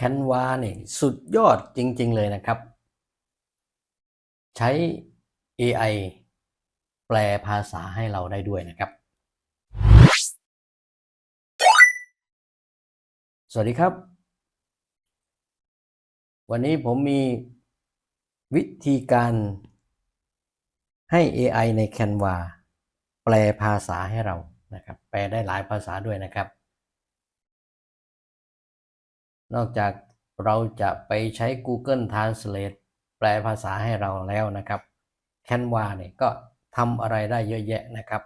Canva เนี่ยสุดยอดจริง ๆ เลยนะครับ ใช้ AI แปลภาษาให้เราได้ด้วยนะครับ สวัสดีครับ วันนี้ผมมีวิธีการให้ AI ใน Canva แปลภาษาให้เรานะครับ แปลได้หลายภาษาด้วยนะครับ นอกจากเราจะไปใช้ Google Translate แปลภาษาให้เราแล้วนะครับ Canva เนี่ยก็ทำอะไรได้เยอะแยะนะครับ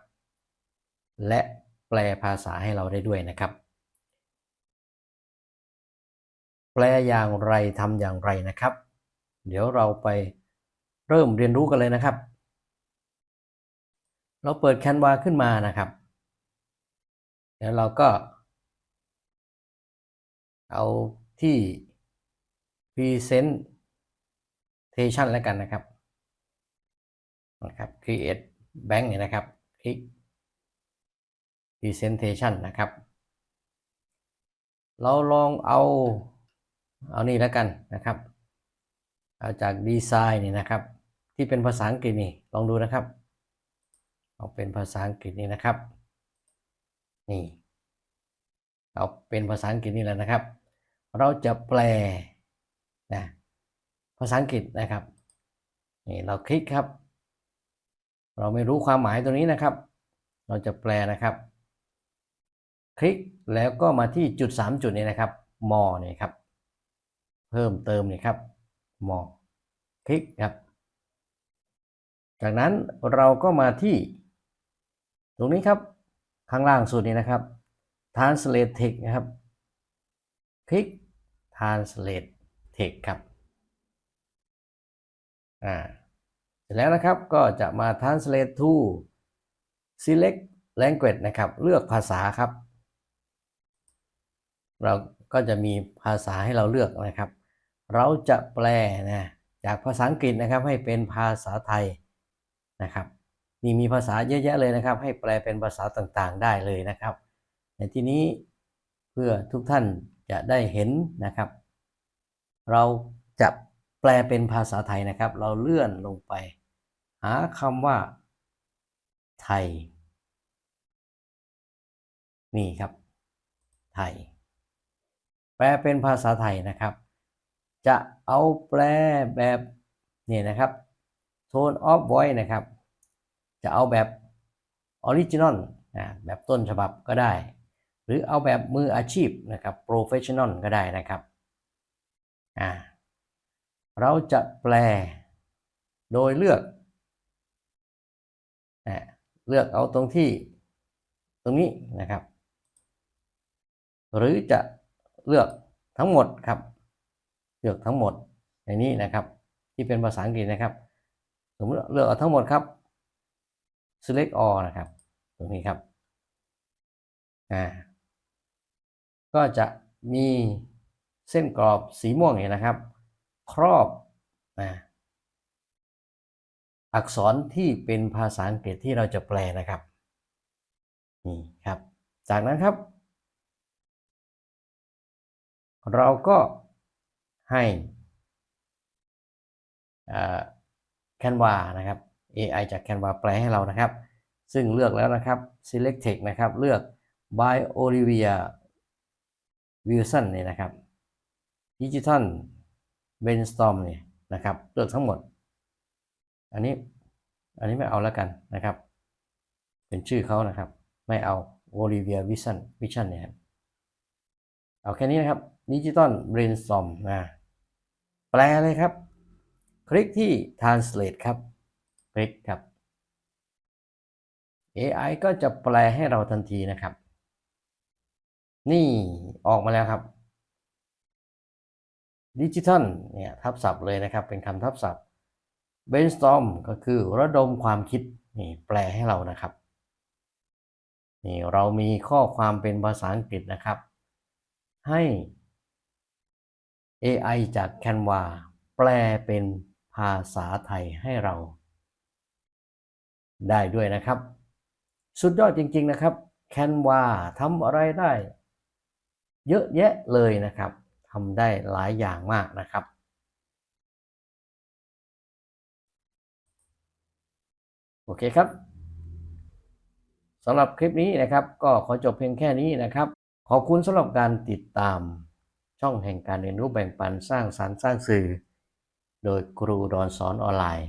และแปลภาษาให้เราได้ด้วยนะครับ แปลอย่างไรทำอย่างไรนะครับ เดี๋ยวเราไปเริ่มเรียนรู้กันเลยนะครับ เราเปิด Canva ขึ้นมานะครับ แล้วเราก็ เอาที่ presentation แล้วกันนะครับนะครับ create bank เนี่ยนะครับ คลิก presentation นะครับ เราลองเอา เอานี่แล้วกันนะครับ เอาจากดีไซน์นี่นะครับ ที่เป็นภาษาอังกฤษนี่ ลองดูนะครับ เอาเป็นภาษาอังกฤษนี่นะครับ นี่ เอาเป็นภาษาอังกฤษนี่แหละนะครับ เราจะแปลนะภาษาอังกฤษนะครับนี่เราคลิกครับ เราไม่รู้ความหมายตัวนี้นะครับ เราจะแปลนะครับ คลิกแล้วก็มาที่จุด 3 จุดนี้นะครับ more นี่ยครับ เพิ่มเติมนี่ครับ more คลิกครับ จากนั้นเราก็มาที่ ตรงนี้ครับข้างล่างสุดนี้นะครับ translate text นะครับ คลิก translate text ครับอ่าเสร็จแล้วนะครับก็จะมา translate to select language นะครับ เลือกภาษาครับ เราก็จะมีภาษาให้เราเลือกนะครับ เราจะแปลนะจากภาษาอังกฤษนะครับให้เป็นภาษาไทยนะครับนี่มีภาษาเยอะแยะเลยนะครับ ให้แปลเป็นภาษาต่างๆได้เลยนะครับ ในที่นี้เพื่อทุกท่าน จะได้เห็นนะครับ เราจะแปลเป็นภาษาไทยนะครับ เราเลื่อนลงไป หาคำว่า ไทย นี่ครับ ไทย แปลเป็นภาษาไทยนะครับ จะเอาแปลแบบนี่นะครับ tone of voice นะครับ จะเอาแบบ original นะแบบต้นฉบับก็ได้ หรือเอาแบบมืออาชีพนะครับ professional ก็ได้นะครับอ่าเราจะแปลโดยเลือกนะเลือกเอาตรงที่ตรงนี้นะครับ หรือจะเลือกทั้งหมดครับ เลือกทั้งหมดในนี้นะครับ ที่เป็นภาษาอังกฤษนะครับสมมติเลือกเอาทั้งหมดครับ select all นะครับ ตรงนี้ครับอ่า ก็จะมีเส้นกรอบสีม่วงเห็นนะครับ ครอบนะอักษรที่เป็นภาษาอังกฤษที่เราจะแปลนะครับนี่ครับ จากนั้นครับ เราก็ให้แคนวานะครับ AI จาก Canva แปลให้เรานะครับ ซึ่งเลือกแล้วนะครับ select text นะครับ เลือก by Olivia Wilson เนี่ยนะครับ digital brainstorm เนี่ยนะครับเลือกทั้งหมด อันนี้อันนี้ไม่เอาแล้วกันนะครับ เป็นชื่อเขานะครับ ไม่เอา Olivia Wilson Vision เนี่ยครับเอาแค่นี้นะครับ digital brainstorm นะแปลเลยครับ คลิกที่ translate ครับ คลิกครับ AI ก็จะแปลให้เราทันทีนะครับ นี่ ออกมาแล้วครับดิจิทัลเนี่ยทับศัพท์เลยนะครับ เป็นคำทับศัพท์ brainstorm ก็คือระดมความคิดนี่แปลให้เรานะครับนี่เรามีข้อความเป็นภาษาอังกฤษนะครับ ให้ AI จาก Canva แปลเป็นภาษาไทยให้เรา ได้ด้วยนะครับ สุดยอดจริง ๆนะครับ Canva ทำอะไรได้ เยอะแยะเลยนะครับทำได้หลายอย่างมากนะครับโอเคครับสำหรับคลิปนี้นะครับ ก็ขอจบเพียงแค่นี้นะครับ ขอบคุณสำหรับการติดตามช่องแห่งการเรียนรู้แบ่งปันสร้างสรรค์สร้างสื่อ โดยครูดอนสอนออนไลน์